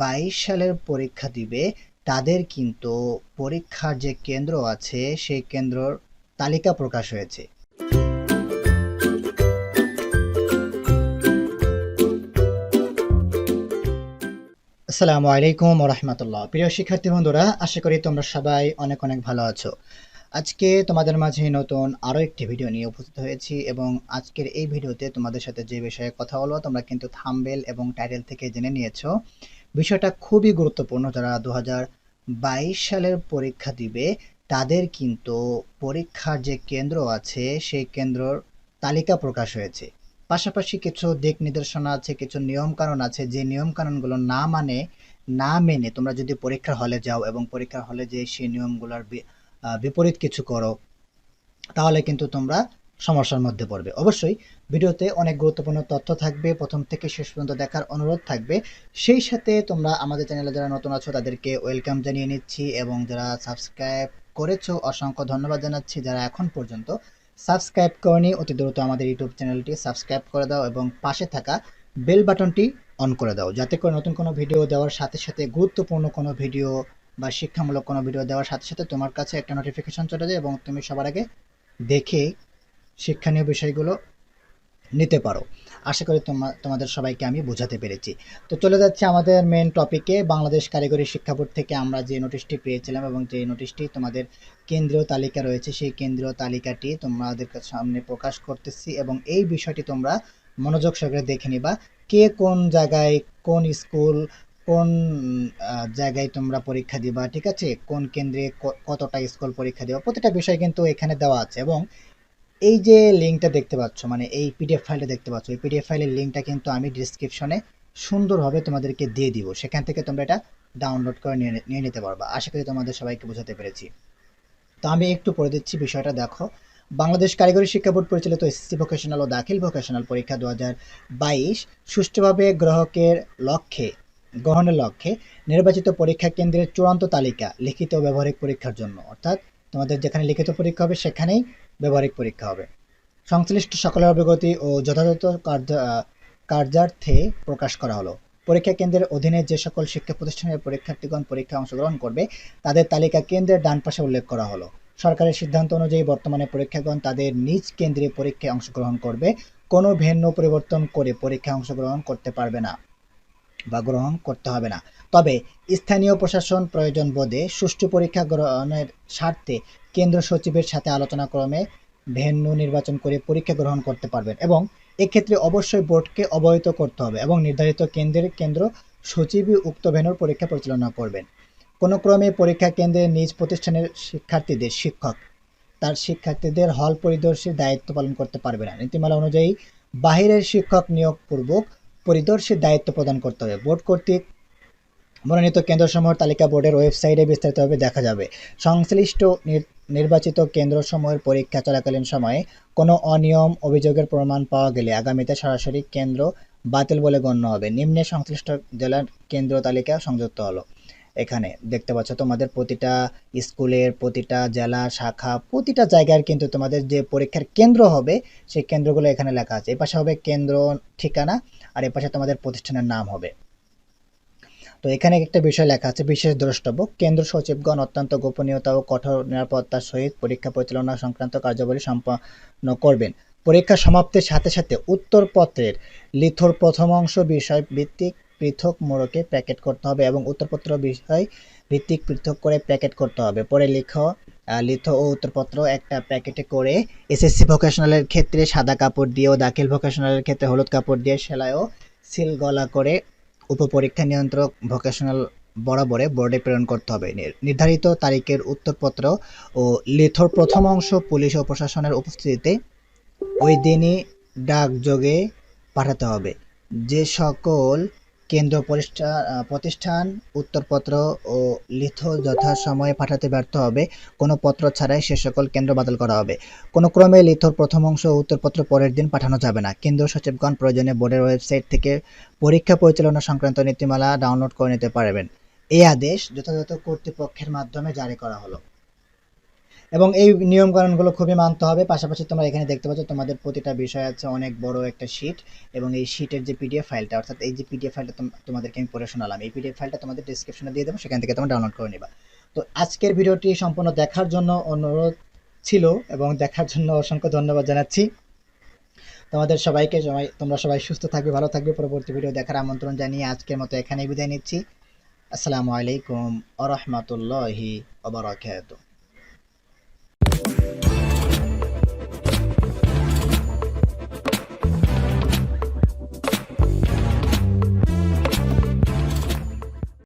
বাইশ সালের পরীক্ষা দিবে, তাদের কিন্তু পরীক্ষার যে কেন্দ্র আছে, সেই কেন্দ্রর তালিকা প্রকাশ হয়েছে। আসসালামু আলাইকুম রহমতুল্লাহ প্রিয় শিক্ষার্থী বন্ধুরা, আশা করি তোমরা সবাই অনেক অনেক ভালো আছো। আজকে তোমাদের মাঝে নতুন আরও একটি ভিডিও নিয়ে উপস্থিত হয়েছি এবং আজকের এই ভিডিওতে তোমাদের সাথে যে বিষয়ে কথা বলব, তোমরা কিন্তু থাম্বেল এবং টাইটেল থেকে জেনে নিয়েছো। বিষয়টা খুবই গুরুত্বপূর্ণ যারা দু বাইশ সালের পরীক্ষা দিবে, তাদের কিন্তু পরীক্ষার যে কেন্দ্র আছে, সেই কেন্দ্রর তালিকা প্রকাশ হয়েছে। পাশাপাশি কিছু দিক নির্দেশনা আছে, কিছু নিয়ম কানুন আছে, যে নিয়ম কানুনগুলো না মানে না মেনে তোমরা যদি পরীক্ষার হলে যাও এবং পরীক্ষার হলে যে সেই নিয়মগুলোর বিপরীত কিছু করো, তাহলে কিন্তু তোমরা সমস্যার মধ্যে পড়বে। অবশ্যই ভিডিওতে অনেক গুরুত্বপূর্ণ তথ্য থাকবে। প্রথম থেকে শেষ পর্যন্ত দেখার অনুরোধ থাকবে। সেই সাথে তোমরা আমাদের চ্যানেলে যারা নতুন আছো, তাদেরকে ওয়েলকাম জানিয়ে নিচ্ছি এবং যারা সাবস্ক্রাইব করেছ, অসংখ্য ধন্যবাদ জানাচ্ছি। যারা এখন পর্যন্ত সাবস্ক্রাইব করনি, অতি দ্রুত আমাদের ইউটিউব চ্যানেলটি সাবস্ক্রাইব করে দাও এবং পাশে থাকা বেল বাটনটি অন করে দাও। যাতে করে নতুন কোনো ভিডিও দেওয়ার সাথে সাথে গুরুত্বপূর্ণ কোনো ভিডিও বা শিক্ষামূলক কোনো ভিডিও দেওয়ার সাথে সাথে তোমার কাছে একটা নোটিফিকেশন চলে যায় এবং তুমি সবার আগে দেখে শিক্ষণীয় বিষয়গুলো নিতে পারো। আশা করি তোমা তোমাদের সবাইকে আমি বোঝাতে পেরেছি। তো চলে যাচ্ছে আমাদের মেন টপিকে বাংলাদেশ কারিগরি শিক্ষা বোর্ড থেকে আমরা যে নোটিশটি পেয়েছিলাম এবং যে নোটিশটি তোমাদের কেন্দ্রীয় তালিকা রয়েছে, সেই কেন্দ্রীয় তালিকাটি তোমাদের সামনে প্রকাশ করতেছি এবং এই বিষয়টি তোমরা মনোযোগ সহকারে দেখে নিবা। কে কোন জায়গায়, কোন স্কুল, কোন জায়গায় তোমরা পরীক্ষা দিবা, ঠিক আছে? কোন কেন্দ্রে কতটা স্কুল পরীক্ষা দিবা, প্রতিটা বিষয় কিন্তু এখানে দেওয়া আছে এবং এই যে লিঙ্কটা দেখতে পাচ্ছ মানে এই পিডিএফ ফাইলটা দেখতে পাচ্ছ, এই পিডিএফ ফাইলের লিঙ্কটা কিন্তু আমি ডিসক্রিপশনে সুন্দরভাবে তোমাদেরকে দিয়ে দিব। সেখান থেকে তোমরা এটা ডাউনলোড করে নিয়ে নিতে পারবা। আশা করি তোমাদের সবাইকে বোঝাতে পেরেছি। তো আমি একটু পড়ে দিচ্ছি বিষয়টা, দেখো। বাংলাদেশ কারিগরি শিক্ষা বোর্ড পরিচালিত এসএসসি ভোকেশনাল ও দাখিল ভোকেশনাল পরীক্ষা দু বাইশ সুষ্ঠুভাবে গ্রাহকের লক্ষ্যে, গ্রহণের লক্ষ্যে নির্বাচিত পরীক্ষা কেন্দ্রের চূড়ান্ত তালিকা লিখিত ব্যবহারিক পরীক্ষার জন্য। অর্থাৎ তোমাদের যেখানে লিখিত পরীক্ষা হবে সেখানেই ব্যবহারিক পরীক্ষা হবে। সংশ্লিষ্ট সকলের অবগতি ও যথাযথ কার্য কার্যার্থে প্রকাশ করা হলো। পরীক্ষা কেন্দ্রের অধীনে যে সকল শিক্ষা প্রতিষ্ঠানের পরীক্ষার্থীগণ পরীক্ষায় অংশগ্রহণ করবে, তাদের তালিকা কেন্দ্রের ডান পাশে উল্লেখ করা হলো। সরকারের সিদ্ধান্ত অনুযায়ী বর্তমানে পরীক্ষাগণ তাদের নিজ কেন্দ্রে পরীক্ষায় অংশগ্রহণ করবে। কোনো ভিন্ন পরিবর্তন করে পরীক্ষায় অংশগ্রহণ করতে পারবে না। বা গ্রহণ করতে হবে না। তবে স্থানীয় প্রশাসন প্রয়োজন বোধে সুষ্ঠু পরীক্ষা গ্রহণের স্বার্থে কেন্দ্র সচিবের সাথে আলোচনা ক্রমে ভেন্যু নির্বাচন করে পরীক্ষা গ্রহণ করতে পারবেন এবং এক্ষেত্রে অবশ্যই বোর্ডকে অবহিত করতে হবে এবং নির্ধারিত কেন্দ্রের কেন্দ্র সচিবই উক্ত ভেন্যুর পরীক্ষা পরিচালনা করবেন। কোনো ক্রমে পরীক্ষা কেন্দ্রের নিজ প্রতিষ্ঠানের শিক্ষার্থীদের শিক্ষক, তার শিক্ষার্থীদের হল পরিদর্শীর দায়িত্ব পালন করতে পারবে না। নীতিমালা অনুযায়ী বাহিরের শিক্ষক নিয়োগপূর্বক পরিদর্শীর দায়িত্ব প্রদান করতে হবে। বোর্ড কর্তৃক মনোনীত কেন্দ্রসমূহের তালিকা বোর্ডের ওয়েবসাইটে বিস্তারিতভাবে দেখা যাবে। সংশ্লিষ্ট নির- নির্বাচিত কেন্দ্রসমূহের পরীক্ষা চলাকালীন সময়ে কোনো অনিয়ম, অভিযোগের প্রমাণ পাওয়া গেলে আগামীতে সরাসরি কেন্দ্র বাতিল বলে গণ্য হবে। নিম্নে সংশ্লিষ্ট জেলার কেন্দ্র তালিকা সংযুক্ত হলো। এখানে। দেখতে পাচ্ছ তোমাদের প্রতিটা স্কুলের, প্রতিটা জেলা, শাখা, প্রতিটা জায়গার কিন্তু তোমাদের যে পরীক্ষার কেন্দ্র হবে, সেই কেন্দ্রগুলো এখানে লেখা আছে। এই পাশে হবে কেন্দ্র ঠিকানা, আর এ পাশে তোমাদের প্রতিষ্ঠানের নাম হবে। তো এখানে একটা বিষয় লেখা আছে, বিশেষ দ্রষ্টব্য। কেন্দ্র সচিবগণ অত্যন্ত গোপনীয়তা ও কঠোর নিরাপত্তার সহিত পরীক্ষা পরিচালনা সংক্রান্ত কার্যাবলী সম্পন্ন করবেন। পরীক্ষা সমাপ্তির সাথে সাথে উত্তরপত্রের লিথোর প্রথম অংশ বিষয় ভিত্তিক পৃথক মোড়কে প্যাকেট করতে হবে এবং উত্তরপত্র বিষয় ভিত্তিক পৃথক করে প্যাকেট করতে হবে। পরে লিখ লিথো ও উত্তরপত্র একটা প্যাকেটে করে এসএসসি ভোকেশনালের ক্ষেত্রে সাদা কাপড় দিয়ে দাখিল ভোকেশনালের ক্ষেত্রে হলুদ কাপড় দিয়ে সেলাই ও সিল গলা করে উপপরীক্ষা নিয়ন্ত্রক ভোকেশনাল বরাবরে বোর্ডে প্রেরণ করতে হবে। নির্ধারিত তারিখের উত্তরপত্র ও লিথোর প্রথম অংশ পুলিশ ও প্রশাসনের উপস্থিতিতে ওই দিনই ডাকযোগে পাঠাতে হবে। যে সকল কেন্দ্র প্রতিষ্ঠান, উত্তরপত্র ও লিথো যথাসময়ে পাঠাতে ব্যর্থ হবে। কোনো পত্র ছাড়াই সে সকল কেন্দ্র বাতিল করা হবে। কোনো ক্রমে লিথোর প্রথম অংশ উত্তরপত্র পরের দিন পাঠানো যাবে না। কেন্দ্র সচিবগণ প্রয়োজনে বোর্ডের ওয়েবসাইট থেকে পরীক্ষা পরিচালনা সংক্রান্ত নীতিমালা ডাউনলোড করে নিতে পারবেন। এই আদেশ যথাযথ কর্তৃপক্ষের মাধ্যমে জারি করা হলো। এবং এই নিয়মকানুনগুলো খুবই মানতে হবে। পাশাপাশি তোমরা এখানে দেখতে পাচ্ছ, তোমাদের প্রতিটা বিষয় আছে অনেক বড় একটা শিট এবং এই শিটের যে পিডিএফ ফাইলটা অর্থাৎ এই যে পিডিএফ ফাইলটা তোম- তোমাদেরকে আমি পড়ে শোনালাম, এই পিডিএফ ফাইলটা তোমাদের ডিসক্রিপশনে দিয়ে দেবো, সেখান থেকে তোমরা ডাউনলোড করে নিবা। তো আজকের ভিডিওটি সম্পূর্ণ দেখার জন্য অনুরোধ ছিল এবং দেখার জন্য অসংখ্য ধন্যবাদ জানাচ্ছি। তোমাদের সবাইকে সবাই, তোমরা সবাই সুস্থ থাকবে, ভালো থাকবে। পরবর্তী ভিডিও দেখার আমন্ত্রণ জানিয়ে আজকের মতো এখানেই বিদায় নিচ্ছি। আসসালামু আলাইকুম আ রহমতুল্লাহি Thank you.